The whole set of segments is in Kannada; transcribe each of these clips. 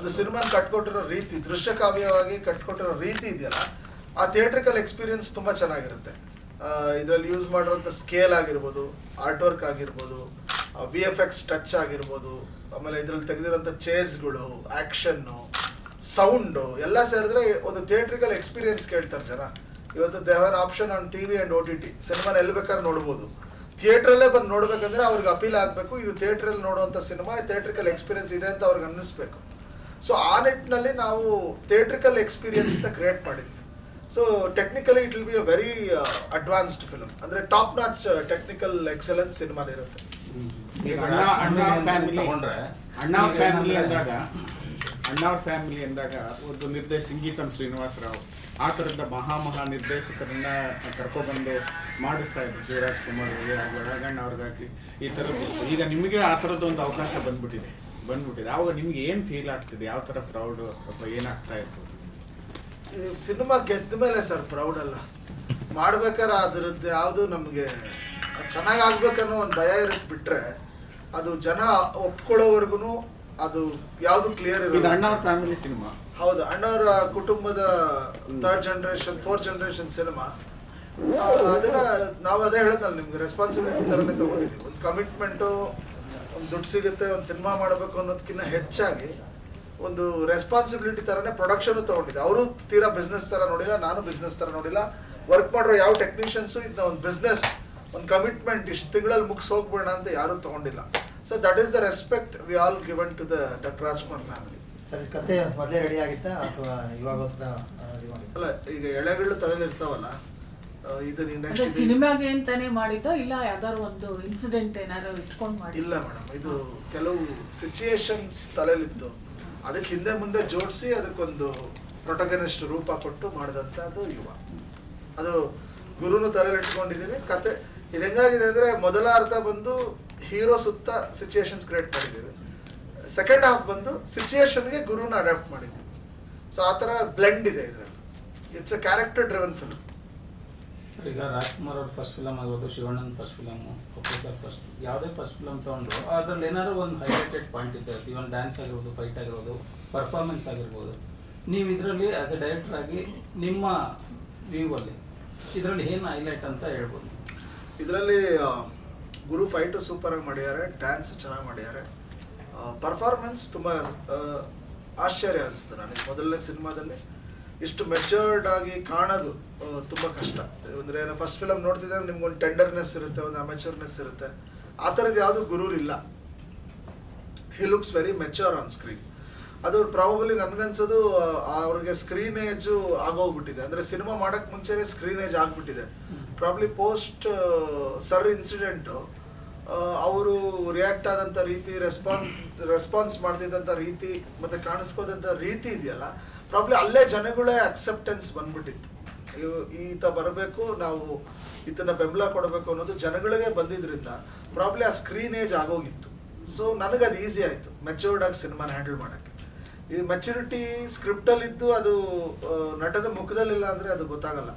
ಒಂದು ಸಿನಿಮಾ ಕಟ್ಕೊಟ್ಟಿರೋ ರೀತಿ, ದೃಶ್ಯ ಕಾವ್ಯವಾಗಿ ಕಟ್ಕೊಟ್ಟಿರೋ ರೀತಿ ಇದೆಯಲ್ಲ, ಆ ಥಿಯೇಟ್ರಿಕಲ್ ಎಕ್ಸ್ಪೀರಿಯನ್ಸ್ ತುಂಬ ಚೆನ್ನಾಗಿರುತ್ತೆ. ಇದರಲ್ಲಿ ಯೂಸ್ ಮಾಡಿರೋಂಥ ಸ್ಕೇಲ್ ಆಗಿರ್ಬೋದು ಆರ್ಟ್ ವರ್ಕ್ ಆಗಿರ್ಬೋದು ವಿ ಎಫ್ ಎಕ್ಸ್ ಟಚ್ ಆಗಿರ್ಬೋದು, ಆಮೇಲೆ ಇದರಲ್ಲಿ ತೆಗೆದಿರೋಂಥ ಚೇಸ್ಗಳು ಆ್ಯಕ್ಷನ್ನು ಸೌಂಡು ಎಲ್ಲ ಸೇರಿದ್ರೆ ಒಂದು ಥಿಯೇಟ್ರಿಕಲ್ ಎಕ್ಸ್ಪೀರಿಯನ್ಸ್ ಕೇಳ್ತಾರೆ ಜನ. ಇವತ್ತು they have option on T V and O T T ಸಿನಿಮಾನ ಎಲ್ಲಿ ಬೇಕಾದ್ರೆ ನೋಡ್ಬೋದು. ಥಿಯೇಟ್ರಲ್ಲೇ ಬಂದು ನೋಡ್ಬೇಕಂದ್ರೆ ಅವ್ರಿಗೆ ಅಪೀಲ್ ಆಗಬೇಕು, ಇದು ಥಿಯೇಟ್ರಲ್ಲಿ ನೋಡುವಂಥ ಸಿನಿಮಾ ಥಿಯೇಟ್ರಿಕಲ್ ಎಕ್ಸ್ಪೀರಿಯನ್ಸ್ ಇದೆ ಅಂತ ಅವ್ರಿಗೆ ಅನ್ನಿಸ್ಬೇಕು. ಸೊ ಆ ನಿಟ್ಟಿನಲ್ಲಿ ನಾವು ಥಿಯೇಟ್ರಿಕಲ್ ಎಕ್ಸ್ಪೀರಿಯನ್ಸ್ನ ಕ್ರಿಯೇಟ್ ಮಾಡಿದ್ವಿ. So technically it will be a very advanced film ಅಂದರೆ top notch technical excellence cinema ಇರುತ್ತೆ. ಈಗ ಅಣ್ಣ ಅಣ್ಣ ಫ್ಯಾಮಿಲಿ ತಗೊಂಡ್ರೆ ಅಣ್ಣ ಫ್ಯಾಮಿಲಿ ಅಂದಾಗ ಅಣ್ಣ ಫ್ಯಾಮಿಲಿ ಅಂದಾಗ ಒಂದು ನಿರ್ದೇಶ ಸಂಗೀತಂ ಶ್ರೀನಿವಾಸರಾವ್ ಆ ಥರದ ಮಹಾ ಮಹಾ ನಿರ್ದೇಶಕರನ್ನ ಕರ್ಕೊಬಂದು ಮಾಡಿಸ್ತಾ ಇದ್ರು. ಶಿವರಾಜ್ ಕುಮಾರ್ ಅವ್ರಿಗೆ ಆಗಲಿ ರಾಘಣ್ಣ ಅವ್ರಿಗಾಗಲಿ ಈ ಥರದ್ದು. ಈಗ ನಿಮಗೆ ಆ ಥರದ್ದು ಒಂದು ಅವಕಾಶ ಬಂದ್ಬಿಟ್ಟಿದೆ. ಬಂದ್ಬಿಟ್ಟಿದೆ. ಆವಾಗ ನಿಮ್ಗೆ ಏನು ಫೀಲ್ ಆಗ್ತಿದೆ? ಯಾವ ಥರ ಪ್ರೌಡ್ ಅಥವಾ ಏನಾಗ್ತಾ ಇರ್ಬೋದು? ಸಿನಿಮಾ ಗೆದ್ದ ಮೇಲೆ ಸರ್ ಪ್ರೌಡ್ ಅಲ್ಲ. ಮಾಡ್ಬೇಕಾದ್ರೆ ಅದ್ರದ್ದು ಯಾವುದು ನಮಗೆ ಚೆನ್ನಾಗಿ ಆಗ್ಬೇಕನ್ನೋ ಒಂದು ಭಯ ಇರುತ್ತೆ ಬಿಟ್ರೆ ಅದು ಜನ ಒಪ್ಕೊಳ್ಳೋವರೆಗೂ ಅದು ಯಾವುದು ಕ್ಲಿಯರ್ ಇದು ಅಣ್ಣವ್ರ ಅಣ್ಣ ಫ್ಯಾಮಿಲಿ ಸಿನಿಮಾ? ಹೌದು ಅಣ್ಣವರ ಕುಟುಂಬದ third generation fourth generation cinema. ಅದನ್ನ ನಾವು ಅದೇ ಹೇಳಿದ್ನಲ್ಲ ನಿಮ್ಗೆ ರೆಸ್ಪಾನ್ಸಿಬಿಲಿಟಿ ಥರನೇ ತಗೊಂಡಿದ್ದೀವಿ ಒಂದು ಕಮಿಟ್ಮೆಂಟು ಒಂದು ದುಡ್ಡು ಸಿಗುತ್ತೆ ಒಂದು ಸಿನಿಮಾ ಮಾಡಬೇಕು ಅನ್ನೋದಕ್ಕಿಂತ ಹೆಚ್ಚಾಗಿ ಒಂದು ರೆಸ್ಪಾನ್ಸಿಬಿಲಿಟಿ ಥರನೇ ಪ್ರೊಡಕ್ಷನ್ ತೊಗೊಂಡಿದ್ದೆ. ಅವರು ತೀರಾ ಬಿಸ್ನೆಸ್ ಥರ ನೋಡಿಲ್ಲ ನಾನು ಬಿಸ್ನೆಸ್ ಥರ ನೋಡಿಲ್ಲ. ವರ್ಕ್ ಮಾಡಿರೋ ಯಾವ ಟೆಕ್ನಿಷಿಯನ್ಸು ಇದನ್ನ ಒಂದು ಬಿಸ್ನೆಸ್ ಒಂದು ಕಮಿಟ್ಮೆಂಟ್ ಇಷ್ಟು ತಿಂಗಳಲ್ಲಿ ಮುಗಿಸ್ ಹೋಗ್ಬೇಡ ಅಂತ ಯಾರೂ ತೊಗೊಂಡಿಲ್ಲ. So that is the respect we all given to the doctor Rajkumar family sir ಕತೆ ಮೊದಲೇ ರೆಡಿ ಆಗಿತ್ತಾ? ಅಥವಾ ಇವಾಗೋಸ್ಕರ? ಅಲ್ಲ ಈಗ ಎಳೆಗಳು ತಲೆಯಲ್ಲಿ ಇರ್ತಾವಲ್ಲ ಇದು ನೆಕ್ಸ್ಟ್ ಸಿನಿಮಾಗೆ ಅಂತಾನೆ ಮಾಡಿದ್ದೋ ಇಲ್ಲ ಯಾವ್ದಾದ್ರು ಒಂದು ಇನ್ಸಿಡೆಂಟ್ ಏನಾದ್ರು ಇಟ್ಕೊಂಡು ಮಾಡಿ ಇಲ್ಲ ಮೇಡಮ್ ಇದು ಕೆಲವು ಸಿಚುಯೇಷನ್ಸ್ ತಲೆಯಲ್ಲಿತ್ತು. ಅದಕ್ಕೆ ಹಿಂದೆ ಮುಂದೆ ಜೋಡಿಸಿ ಅದಕ್ಕೊಂದು ಪ್ರೊಟಗನಿಸ್ಟ್ ರೂಪ ಕೊಟ್ಟು ಮಾಡಿದಂಥದ್ದು ಯುವ. ಅದು ಗುರುನು ತಲೆಯಲ್ಲಿ ಇಟ್ಕೊಂಡಿದ್ದೀವಿ ಕತೆ ಇದು ಹೆಂಗಾಗಿದೆ ಅಂದರೆ ಮೊದಲ ಅರ್ಧ ಬಂದು ಹೀರೋ ಸುತ್ತ ಸಿಚುಯೇಷನ್ಸ್ ಕ್ರಿಯೇಟ್ ಮಾಡಿದ್ದೀವಿ. ಸೆಕೆಂಡ್ ಹಾಫ್ ಬಂದು ಸಿಚುಯೇಷನ್ಗೆ ಗುರುನ ಅಡಾಪ್ಟ್ ಮಾಡಿದ್ದೀವಿ. ಸೊ ಆ ಥರ ಬ್ಲೆಂಡ್ ಇದೆ ಇದರಲ್ಲಿ. It's a character driven film ಈಗ ರಾಜ್ಕುಮಾರ್ ಅವ್ರ ಫಸ್ಟ್ ಫಿಲಮ್ ಆಗ್ಬೋದು, ಶಿವಣ್ಣನ ಫಸ್ಟ್ ಫಿಲಮ್ ಸರ್ ಫಸ್ಟ್ ಯಾವುದೇ ಫಸ್ಟ್ ಫಿಲಮ್ ತಗೊಂಡ್ರು, ಅದ್ರಲ್ಲಿ ಏನಾದ್ರು ಒಂದು ಹೈಲೈಟೆಡ್ ಪಾಯಿಂಟ್ ಇದೆ ಇವನ್ ಡ್ಯಾನ್ಸ್ ಆಗಿರ್ಬೋದು ಫೈಟ್ ಆಗಿರ್ಬೋದು ಪರ್ಫಾರ್ಮೆನ್ಸ್ ಆಗಿರ್ಬೋದು. ನೀವು ಇದರಲ್ಲಿ ಆಸ್ ಎ ಡೈರೆಕ್ಟರ್ ಆಗಿ ನಿಮ್ಮ ವ್ಯೂವಲ್ಲಿ ಇದರಲ್ಲಿ ಏನು ಹೈಲೈಟ್ ಅಂತ ಹೇಳ್ಬೋದು? ಇದರಲ್ಲಿ ಗುರು ಫೈಟು ಸೂಪರಾಗಿ ಮಾಡಿದ್ದಾರೆ ಡ್ಯಾನ್ಸ್ ಚೆನ್ನಾಗಿ ಮಾಡಿದ್ದಾರೆ. ಪರ್ಫಾರ್ಮೆನ್ಸ್ ತುಂಬ ಆಶ್ಚರ್ಯ ಅನಿಸ್ತು ನನಗೆ. ಮೊದಲನೇ ಸಿನಿಮಾದಲ್ಲಿ ಇಷ್ಟು ಮೆಚರ್ಡ್ ಆಗಿ ಕಾಣೋದು ತುಂಬ ಕಷ್ಟ. ಅಂದರೆ ಫಸ್ಟ್ ಫಿಲಮ್ ನೋಡ್ತಿದ್ರೆ ನಿಮ್ಗೊಂದು ಟೆಂಡರ್ನೆಸ್ ಇರುತ್ತೆ, ಒಂದು ಅಮೆಚರ್ನೆಸ್ ಇರುತ್ತೆ. ಆ ಥರದ್ದು ಯಾವುದು ಇಲ್ಲ he looks very mature on screen ಅದು ಪ್ರಾಬಬಲಿ ನನ್ಗನ್ಸೋದು ಅವ್ರಿಗೆ ಸ್ಕ್ರೀನ್ ಏಜು ಆಗೋಗ್ಬಿಟ್ಟಿದೆ. ಅಂದರೆ ಸಿನಿಮಾ ಮಾಡೋಕ್ಕೆ ಮುಂಚೆನೇ ಸ್ಕ್ರೀನ್ ಏಜ್ ಆಗಿಬಿಟ್ಟಿದೆ. ಪ್ರಾಬ್ಲಿ ಪೋಸ್ಟ್ ಸರ್ ಇನ್ಸಿಡೆಂಟು ಅವರು ರಿಯಾಕ್ಟ್ ಆದಂಥ ರೀತಿ ರೆಸ್ಪಾನ್ಸ್ ರೆಸ್ಪಾನ್ಸ್ ಮಾಡ್ತಿದ್ದಂಥ ರೀತಿ, ಮತ್ತು ಕಾಣಿಸ್ಕೋದಂಥ ರೀತಿ ಇದೆಯಲ್ಲ ಪ್ರಾಬ್ಲಿ ಅಲ್ಲೇ ಜನಗಳೇ ಅಕ್ಸೆಪ್ಟೆನ್ಸ್ ಬಂದ್ಬಿಟ್ಟಿತ್ತು. ಈತ ಬರಬೇಕು, ನಾವು ಈತನ ಬೆಂಬಲ ಕೊಡಬೇಕು ಅನ್ನೋದು ಜನಗಳಿಗೆ ಬಂದಿದ್ರಿಂದ ಪ್ರಾಬ್ಲಿ ಆ ಸ್ಕ್ರೀನ್ ಏಜ್ ಆಗೋಗಿತ್ತು. ಸೊ ನನಗೆ ಅದು ಈಸಿ ಆಯಿತು ಮೆಚೂರ್ಡ್ ಆಗಿ ಸಿನಿಮಾನ ಹ್ಯಾಂಡಲ್ ಮಾಡೋಕ್ಕೆ. ಈ ಮೆಚುರಿಟಿ ಸ್ಕ್ರಿಪ್ಟಲ್ಲಿದ್ದು ಅದು ನಟನ ಮುಖದಲ್ಲಿಲ್ಲ ಅಂದರೆ ಅದು ಗೊತ್ತಾಗಲ್ಲ.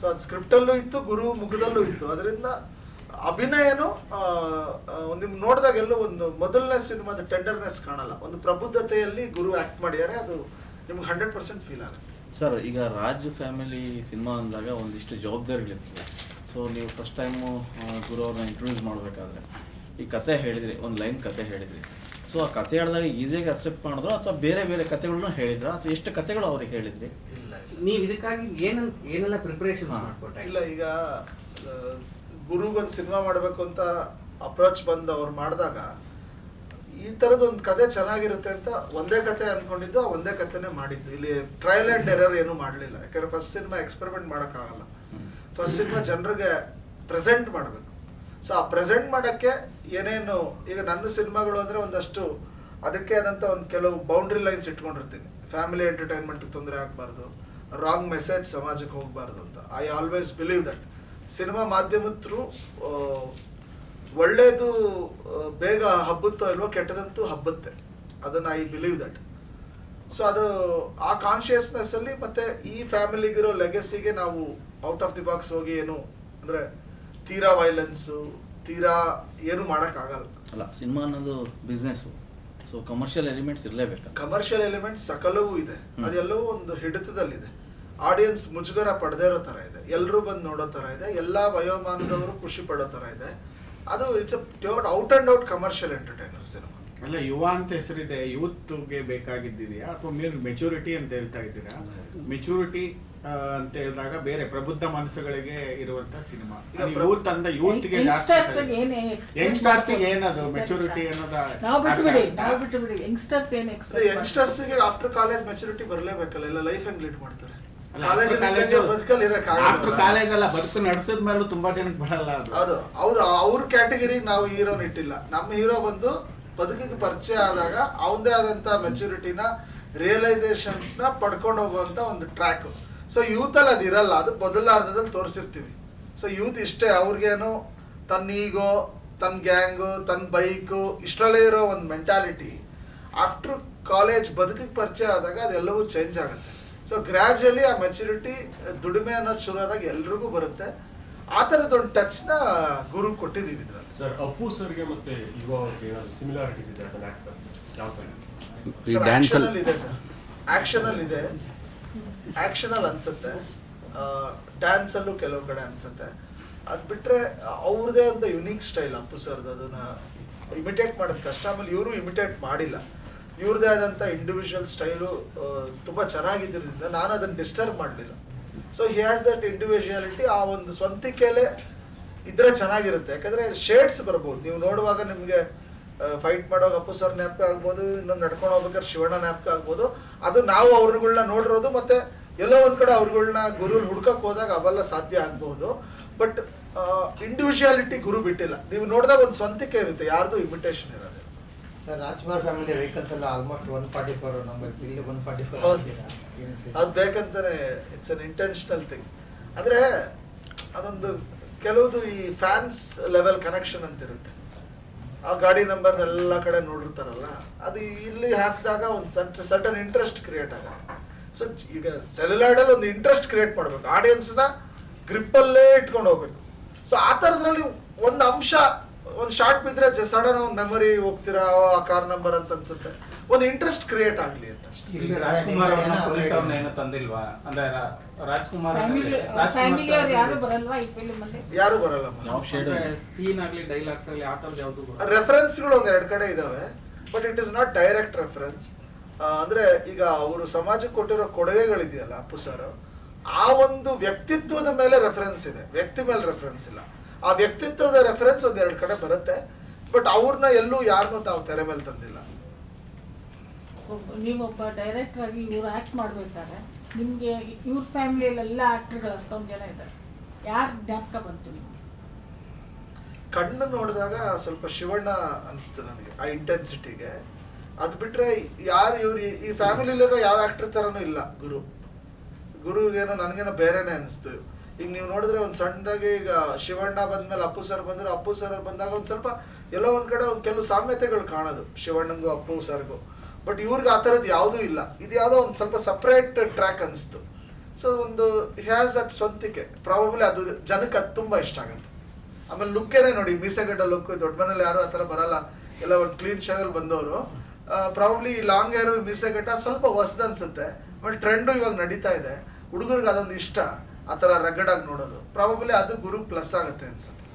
ಸೊ ಅದು ಸ್ಕ್ರಿಪ್ಟಲ್ಲೂ ಇತ್ತು, ಗುರು ಮುಖದಲ್ಲೂ ಇತ್ತು. ಅದರಿಂದ ಅಭಿನಯನು ನಿಮ್ಗೆ ನೋಡಿದಾಗೆಲ್ಲೂ ಒಂದು ಮೊದಲನೇ ಸಿನಿಮಾದ ಟೆಂಡರ್ನೆಸ್ ಕಾಣಲ್ಲ. ಒಂದು ಪ್ರಬುದ್ಧತೆಯಲ್ಲಿ ಗುರು ಆ್ಯಕ್ಟ್ ಮಾಡಿದ್ದಾರೆ, ಅದು ನಿಮ್ಗೆ ಹಂಡ್ರೆಡ್ ಪರ್ಸೆಂಟ್ ಫೀಲ್ ಆಗುತ್ತೆ. ಸರ್ ಈಗ ರಾಜ್ ಫ್ಯಾಮಿಲಿ ಸಿನಿಮಾ ಅಂದಾಗ ಒಂದಿಷ್ಟು ಜವಾಬ್ದಾರಿಗಳಿರ್ತದೆ. ಸೊ ನೀವು ಫಸ್ಟ್ ಟೈಮು ಗುರು ಅವ್ರನ್ನ ಇಂಟ್ರೊಡ್ಯೂಸ್ ಮಾಡಬೇಕಾದ್ರೆ ಈ ಕತೆ ಹೇಳಿದ್ರಿ ಒಂದು ಲೈನ್ ಕತೆ ಹೇಳಿದ್ರಿ. ಸೊ ಆ ಕತೆ ಹೇಳಿದಾಗ ಈಸಿಯಾಗಿ ಅಕ್ಸೆಪ್ಟ್ ಮಾಡಿದ್ರು ಅಥವಾ ಬೇರೆ ಬೇರೆ ಕತೆಗಳನ್ನ ಹೇಳಿದ್ರ? ಅಥವಾ ಎಷ್ಟು ಕತೆಗಳು ಅವ್ರಿಗೆ ಹೇಳಿದ್ರಿ? ನೀವು ನೀವ್ ಇದಕ್ಕಾಗಿ ಏನು ಏನೆಲ್ಲ ಪ್ರಿಪ್ರೇಷನ್ ಮಾಡ್ಕೊಟ್ಟೆ ಇಲ್ಲ ಈಗ ಗುರುಗೊಂದು ಸಿನಿಮಾ ಮಾಡಬೇಕು ಅಂತ ಅಪ್ರೋಚ್ ಬಂದು ಅವ್ರು ಮಾಡಿದಾಗ ಈ ತರದ ಒಂದು ಕತೆ ಚೆನ್ನಾಗಿರುತ್ತೆ ಅಂತ ಒಂದೇ ಕತೆ ಅನ್ಕೊಂಡಿದ್ದು, ಆ ಒಂದೇ ಕತೆನೇ ಮಾಡಿದ್ದು. ಇಲ್ಲಿ ಟ್ರಯಲ್ ಆ್ಯಂಡ್ ಎರರ್ ಏನೂ ಮಾಡಲಿಲ್ಲ. ಯಾಕಂದ್ರೆ ಫಸ್ಟ್ ಸಿನಿಮಾ ಎಕ್ಸ್ಪೆರಿಮೆಂಟ್ ಮಾಡೋಕ್ಕಾಗಲ್ಲ. ಫಸ್ಟ್ ಸಿನಿಮಾ ಜನರಿಗೆ ಪ್ರೆಸೆಂಟ್ ಮಾಡಬೇಕು. ಸೊ ಆ ಪ್ರೆಸೆಂಟ್ ಮಾಡೋಕ್ಕೆ ಏನೇನು, ಈಗ ನನ್ನ ಸಿನಿಮಾಗಳು ಅಂದರೆ ಒಂದಷ್ಟು ಅದಕ್ಕೆ ಆದಂಥ ಒಂದು ಕೆಲವು ಬೌಂಡ್ರಿ ಲೈನ್ಸ್ ಇಟ್ಕೊಂಡಿರ್ತೀನಿ. ಫ್ಯಾಮಿಲಿ ಎಂಟರ್ಟೈನ್ಮೆಂಟ್ಗೆ ತೊಂದರೆ ಆಗಬಾರ್ದು ರಾಂಗ್ ಮೆಸೇಜ್ ಸಮಾಜಕ್ಕೆ ಹೋಗಬಾರ್ದು ಅಂತ. I always believe that cinema ಮಾಧ್ಯಮ ಥ್ರೂ ಒಳ್ಳೇದು ಬೇಗ ಹಬ್ಬುತ್ತೋ ಇಲ್ವೋ ಕೆಟ್ಟದಂತೂ ಹಬ್ಬುತ್ತೆ. ಅದನ್ನು ಐ ಬಿಲೀವ್ ದಟ್ ಸೊ ಅದು ಆ ಕಾನ್ಶಿಯಸ್ನೆಸ್ ಅಲ್ಲಿ ಮತ್ತೆ ಈ ಫ್ಯಾಮಿಲಿಗಿರೋ ಲೆಗಸಿಗೆ ನಾವು ಔಟ್ ಆಫ್ ದಿ ಬಾಕ್ಸ್ ಹೋಗಿ ಏನು ಅಂದ್ರೆ ತೀರಾ ವೈಲೆನ್ಸು ತೀರಾ ಏನು ಮಾಡೋಕ್ಕಾಗಲ್ಲ. ಅಲ್ಲ ಸಿನಿಮಾ ಅನ್ನೋದು ಬಿಸ್ನೆಸ್ಸು ಸೊ ಕಮರ್ಷಿಯಲ್ ಎಲಿಮೆಂಟ್ಸ್ ಇರಲೇಬೇಕು. ಕಮರ್ಷಿಯಲ್ ಎಲಿಮೆಂಟ್ಸ್ ಸಕಲವೂ ಇದೆ. ಅದೆಲ್ಲವೂ ಒಂದು ಹಿಡಿತದಲ್ಲಿದೆ. ಆಡಿಯನ್ಸ್ ಮುಜುಗರ ಪಡೆದೇ ಇರೋ ತರ ಇದೆ. ಎಲ್ಲರೂ ಬಂದು ನೋಡೋ ತರ ಇದೆ. ಎಲ್ಲಾ ವಯೋಮಾನದವರು ಖುಷಿ ಪಡೋ ತರ ಇದೆ. ಅದು it's pure out and out commercial entertainer cinema ಅಲ್ಲ ಯುವ ಅಂತ ಹೆಸರಿದೆ ಯೂತ್ಗೆ ಬೇಕಾಗಿದ್ದೀರಾ ಅಥವಾ ಮೇಲ್ ಮೆಚುರಿಟಿ ಅಂತ ಹೇಳ್ತಾ ಇದ್ದೀರಾ? ಮೆಚುರಿಟಿ ಅಂತ ಹೇಳಿದಾಗ ಬೇರೆ ಪ್ರಬುದ್ಧ ಮನಸ್ಸುಗಳಿಗೆ ಇರುವಂತ ಸಿನಿಮಾ ಯೂತ್ ಅಂದ ಯೂತ್ಗೆ ಯಂಗ್ಸ್ಟರ್ಸ್ ಏನೇ ಯಂಗ್ಸ್ಟರ್ಸ್ ಏನದು ಮೆಚುರಿಟಿ ಅನ್ನೋದ ನಾವು ಬಿಟ್ಟು ಬಿಡಿ ನಾವು ಬಿಟ್ಟು ಬಿಡಿ ಯಂಗ್ಸ್ಟರ್ಸ್ ಏನ್ ಆಫ್ಟರ್ ಕಾಲೇಜ್ ಮೆಚುರಿಟಿ ಬರಲೇಬೇಕಲ್ಲ ಇಲ್ಲ ಲೈಫ್ ಹೆಂಗ್ ಲೀಡ್ ಮಾಡ್ತಾರೆ? ಆಫ್ಟರ್ ಕಾಲೇಜ್ ಅಲ್ಲ. ಬದುಕು ನಡೆಸಿದ ಮೇಲೂ ತುಂಬಾ ಜನಕ್ಕೆ ಬರಲ್ಲ ಅದು. ಹೌದು ಅವ್ರ ಕ್ಯಾಟಗರಿ ನಾವು ಹೀರೋನ್ ಇಟ್ಟಿಲ್ಲ. ನಮ್ಮ ಹೀರೋ ಬಂದು ಬದುಕಿಗೆ ಪರಿಚಯ ಆದಾಗ ಅವನದೇ ಆದಂತ ಮೆಚುರಿಟಿನ ರಿಯಲೈಸೇಷನ್ಸ್ನ ಪಡ್ಕೊಂಡು ಹೋಗುವಂತ ಒಂದು ಟ್ರ್ಯಾಕ್ ಸೊ ಯೂತ್ ಅಲ್ಲಿ ಅದು ಇರಲ್ಲ ಅದು ಮೊದಲಾರ್ಧದಲ್ಲಿ ತೋರಿಸಿರ್ತೀವಿ. ಸೊ ಯೂತ್ ಇಷ್ಟೇ ಅವ್ರಿಗೇನು ತನ್ನ ಈಗೋ ತನ್ನ ಗ್ಯಾಂಗು ತನ್ನ ಬೈಕು ಇಷ್ಟರಲ್ಲೇ ಇರೋ ಒಂದು ಮೆಂಟಾಲಿಟಿ ಆಫ್ಟರ್ ಕಾಲೇಜ್ ಬದುಕಿಗೆ ಪರಿಚಯ ಆದಾಗ ಅದೆಲ್ಲವೂ ಚೇಂಜ್ ಆಗುತ್ತೆ. ಸೊ ಗ್ರ್ಯಾಜುಲಿ ಆ ಮೆಚುರಿಟಿ ದುಡಿಮೆ ಅನ್ನೋದು ಶುರು ಆದಾಗ ಎಲ್ರಿಗೂ ಬರುತ್ತೆ. ಆ ಥರದ ಒಂದು ಟಚ್ನ ಗುರು ಕೊಟ್ಟಿದ್ದೀವಿ ಇದ್ರಲ್ಲಿ. ಸರ್ ಅಪ್ಪು ಸರ್ಗೆ ಮತ್ತೆ ಯುವ ಏನಾದ್ರು ಸಿಮಿಲಾರಿಟೀಸ್ ಇದೆ ಸರ್ ಆಕ್ಟರ್ ಯಾವ ಥರ? ಇದೆ ಸರ್ ಆಕ್ಷನ್ ಅಲ್ಲಿ ಇದೆ ಆಕ್ಷನ್ ಅಲ್ಲಿ ಅನ್ಸುತ್ತೆ. ಡ್ಯಾನ್ಸ್ ಅಲ್ಲೂ ಕೆಲವು ಕಡೆ ಅನ್ಸುತ್ತೆ. ಅದ್ ಬಿಟ್ರೆ ಅವ್ರದೇ ಒಂದು ಯುನೀಕ್ ಸ್ಟೈಲ್ ಅಪ್ಪು ಸರ್ದು ಅದನ್ನ ಇಮಿಟೇಟ್ ಮಾಡೋದು ಕಷ್ಟ. ಆಮೇಲೆ ಇವರು ಇಮಿಟೇಟ್ ಮಾಡಿಲ್ಲ. ಇವ್ರದೇ ಆದಂಥ ಇಂಡಿವಿಜುವಲ್ ಸ್ಟೈಲು ತುಂಬ ಚೆನ್ನಾಗಿದ್ದರಿಂದ ನಾನು ಅದನ್ನು ಡಿಸ್ಟರ್ಬ್ ಮಾಡಲಿಲ್ಲ. So he has that individuality ಆ ಒಂದು ಸ್ವಂತಿಕೆಯಲ್ಲೇ ಇದ್ರೆ ಚೆನ್ನಾಗಿರುತ್ತೆ. ಯಾಕಂದ್ರೆ ಶೇಡ್ಸ್ ಬರ್ಬೋದು. ನೀವು ನೋಡುವಾಗ ನಿಮಗೆ ಫೈಟ್ ಮಾಡುವಾಗ ಅಪ್ಪು ಸರ್ ಜ್ಞಾಪಕ ಆಗ್ಬೋದು, ಇನ್ನೊಂದು ನಡ್ಕೊಂಡು ಹೋಗ್ಬೇಕಾದ್ರೆ ಶಿವಣ್ಣ ಜ್ಞಾಪಕ ಆಗ್ಬೋದು. ಅದು ನಾವು ಅವ್ರಗಳನ್ನ ನೋಡಿರೋದು ಮತ್ತೆ ಎಲ್ಲೋ ಒಂದು ಕಡೆ ಅವ್ರಗಳನ್ನ ಗುರು ಹುಡ್ಕಕ್ಕೆ ಹೋದಾಗ ಅವೆಲ್ಲ ಸಾಧ್ಯ ಆಗ್ಬೋದು. ಬಟ್ ಇಂಡಿವಿಜುವಾಲಿಟಿ ಗುರು ಬಿಟ್ಟಿಲ್ಲ. ನೀವು ನೋಡಿದಾಗ ಒಂದು ಸ್ವಂತಿಕೆ ಇರುತ್ತೆ, ಯಾರ್ದು ಇಮಿಟೇಷನ್ ಇರೋದಿಲ್ಲ ಸರ್ ರಾಜ್ಕುಮಾರ್ ಫ್ಯಾಮಿಲಿ ವೆಹಿಕಲ್ಸ್ ಎಲ್ಲ almost one forty four number ಇಲ್ಲಿ ಒನ್ ಫಾರ್ಟಿ ಫೋರ್ ಅದು ಬೇಕಂತಾನೆ ಇಟ್ಸ್ ಅನ್ ಇಂಟೆನ್ಷನಲ್ ಥಿಂಗ್ ಅಂದ್ರೆ ಅದೊಂದು ಕೆಲವುದು ಈ ಫ್ಯಾನ್ಸ್ ಲೆವೆಲ್ ಕನೆಕ್ಷನ್ ಅಂತ ಇರುತ್ತೆ ಆ ಗಾಡಿ ನಂಬರ್ ಎಲ್ಲ ಕಡೆ ನೋಡಿರ್ತಾರಲ್ಲ ಅದು ಇಲ್ಲಿ ಹಾಕಿದಾಗ ಒಂದು ಸಟನ್ ಇಂಟ್ರೆಸ್ಟ್ ಕ್ರಿಯೇಟ್ ಆಗುತ್ತೆ. ಸೊ ಈಗ ಸೆಲ್ಯುಲಾರ್ಡಲ್ಲಿ ಒಂದು ಇಂಟ್ರೆಸ್ಟ್ ಕ್ರಿಯೇಟ್ ಮಾಡಬೇಕು. ಆಡಿಯನ್ಸ್ನ ಗ್ರಿಪ್ಪಲ್ಲೇ ಇಟ್ಕೊಂಡು ಹೋಗ್ಬೇಕು. ಸೊ ಆ ಥರದ್ರಲ್ಲಿ ಒಂದು ಅಂಶ ಒಂದು ಶಾರ್ಟ್ ಬಿದ್ರೆ ಸಡನ್ ಒಂದು ಮೆಮೊರಿ ಹೋಗ್ತೀರಾ ಆ ಕಾರ್ ನಂಬರ್ ಅಂತ ಅನ್ಸುತ್ತೆ. ಒಂದು ಇಂಟ್ರೆಸ್ಟ್ ಕ್ರಿಯೇಟ್ ಆಗಲಿ ಅಂತ ಅಷ್ಟೇ. ಇಲ್ಲಿ ರಾಜ್ಕುಮಾರ್ ಅವ್ರನ್ನ ಪುನೀತ್ ಅವ್ರನ್ನ ಏನೋ ತಂದಿಲ್ವಾ? ಅಂದ್ರೆ ರಾ- ರಾಜ್ಕುಮಾರ್ ಫ್ಯಾಮಿಲಿ ಫ್ಯಾಮಿಲಿ ಅವ್ರು ಯಾರು ಬರಲ್ವಾ ಈ ಫಿಲ್ಮ್ ಅಲ್ಲಿ? ಯಾರು ಬರಲ್ಲ ಯಾವ ಶೇಡ್ ಸೀನ್ ಆಗ್ಲಿ ಡೈಲಾಗ್ಸ್ ಆಗ್ಲಿ ಆ ಥರದ್ದು ಯಾವ್ದು ಬರಲ್ಲ. ರೆಫರೆನ್ಸ್ಗಳು ಒಂದ್ ಎರಡು ಕಡೆ ಇದಾವೆ but it is not direct reference ಅಂದ್ರೆ ಈಗ ಅವರು ಸಮಾಜಕ್ಕೆ ಕೊಟ್ಟಿರೋ ಕೊಡುಗೆಗಳಿದೆಯಲ್ಲ ಅಪ್ಪು ಸರ್ ಆ ಒಂದು ವ್ಯಕ್ತಿತ್ವದ ಮೇಲೆ ರೆಫರೆನ್ಸ್ ಇದೆ. ವ್ಯಕ್ತಿ ಮೇಲೆ ರೆಫರೆನ್ಸ್ ಇಲ್ಲ. ಆ ವ್ಯಕ್ತಿತ್ವದ ರೆಫರೆನ್ಸ್ ಒಂದ್ ಎರಡು ಕಡೆ ಬರುತ್ತೆ. ಬಟ್ ಅವ್ರನ್ನ ಎಲ್ಲೂ ಯಾರನ್ನೂ ತಾವು ತೆರೆ ಮೇಲೆ ತಂದಿಲ್ಲ. ನೀವೊಬ್ಬ ಡೈರೆಕ್ಟರ್ ಆಗಿ ಇವ್ರು ಆಕ್ಟ್ ಮಾಡ್ಬೇಕಾದ್ರೆ ನಿಮ್ಗೆ ಇವ್ರ ಫ್ಯಾಮಿಲಿಯಲ್ಲೆಲ್ಲ ಆಕ್ಟರ್ಗಳು ಅಷ್ಟೊಂದು ಜನ ಇದ್ದಾರೆ. ಯಾರು ಜ್ಞಾಪಕ ಬಂತು ಕಣ್ಣು ನೋಡಿದಾಗ ಸ್ವಲ್ಪ ಶಿವಣ್ಣ ಅನಿಸ್ತು ನನಗೆ ಆ ಇಂಟೆನ್ಸಿಟಿಗೆ ಅದು ಬಿಟ್ರೆ ಯಾರು ಇವ್ರು ಈ- ಈ ಫ್ಯಾಮಿಲಿಲಿರೋ ಯಾವ ಆಕ್ಟರ್ ಥರನೂ ಇಲ್ಲ. ಗುರು. ಗುರುಗೇನೋ ನನಗೇನೋ ಬೇರೆನೇ ಅನಿಸ್ತು. ಈಗ ನೀವು ನೋಡಿದ್ರೆ ಒಂದು ಸಣ್ಣದಾಗಿ ಈಗ ಶಿವಣ್ಣ ಬಂದ್ಮೇಲೆ ಅಪ್ಪು ಸರ್ ಬಂದ್ರೆ, ಅಪ್ಪು ಸರ್ ಬಂದಾಗ ಒಂದು ಸ್ವಲ್ಪ ಎಲ್ಲೋ ಒಂದು ಕಡೆ ಒಂದು ಕೆಲವು ಸಾಮ್ಯತೆಗಳು ಕಾಣೋದು, ಶಿವಣ್ಣಂಗೂ ಅಪ್ಪು ಸರ್ಗೂ ಬಟ್ ಇವ್ರಿಗೆ ಆ ಥರದ್ದು ಯಾವುದೂ ಇಲ್ಲ. ಇದು ಯಾವುದೋ ಒಂದು ಸ್ವಲ್ಪ ಸಪ್ರೇಟ್ ಟ್ರ್ಯಾಕ್ ಅನಿಸ್ತು. ಸೊ ಒಂದು ಹ್ಯಾಸ್ ಅಟ್ ಸ್ವಂತಿಕೆ. ಪ್ರಾಬಬ್ಲಿ ಅದು ಜನಕ್ಕೆ ಅದು ತುಂಬ ಇಷ್ಟ ಆಗುತ್ತೆ. ಆಮೇಲೆ ಲುಕ್ಕೇನೆ ನೋಡಿ, ಮೀಸೆಗಡ್ಡ ಲುಕ್ ದೊಡ್ಡ ಮನೇಲಿ ಯಾರು ಆ ಥರ ಬರಲ್ಲ. ಎಲ್ಲ ಒಂದು ಕ್ಲೀನ್ ಶೇವಲ್ಲಿ ಬಂದವರು. ಪ್ರಾಬಬ್ಲಿ ಲಾಂಗ್ ಹೇರ್ ಮೀಸೆಗಡ್ಡ ಸ್ವಲ್ಪ ಹೊಸ್ದು ಅನ್ಸುತ್ತೆ. ಆಮೇಲೆ ಟ್ರೆಂಡು ಇವಾಗ ನಡೀತಾ ಇದೆ. ಹುಡುಗರಿಗೆ ಅದೊಂದು ಇಷ್ಟ. ಆ ಥರ ರಗಡಾಗಿ ನೋಡೋದು. ಪ್ರಾಬಬ್ಲಿ ಅದು ಗುರು ಪ್ಲಸ್ ಆಗುತ್ತೆ ಅನ್ಸುತ್ತೆ.